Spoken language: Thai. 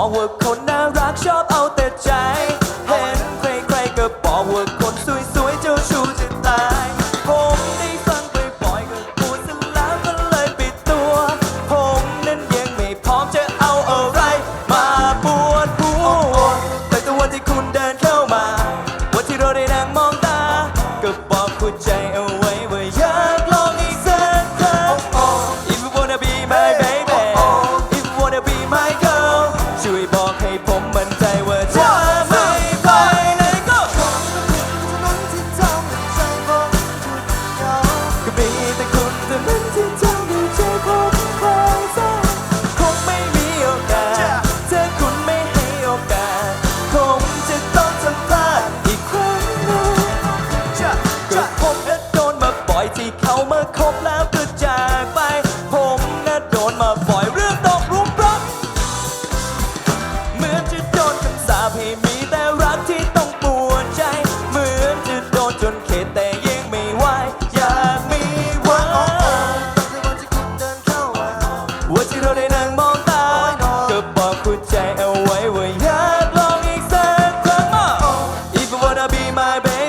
บอกว่าคนน่ารักชอบเอาแต่ใจ เห็นใครๆก็บอกว่าคนสวยๆเจ้าชู้จะตาย ผมได้ฟังบ่อยๆก็ปวดซะแล้วก็เลยปิดตัว ผมนั้นยังไม่พร้อมจะเอาอะไร มาปวดหัวแต่ตัววันที่คุณเดินเข้ามา วันที่เราได้นั่งมองตา ก็บอกหัวใจเอา away with your longing said, if you wanna be my baby.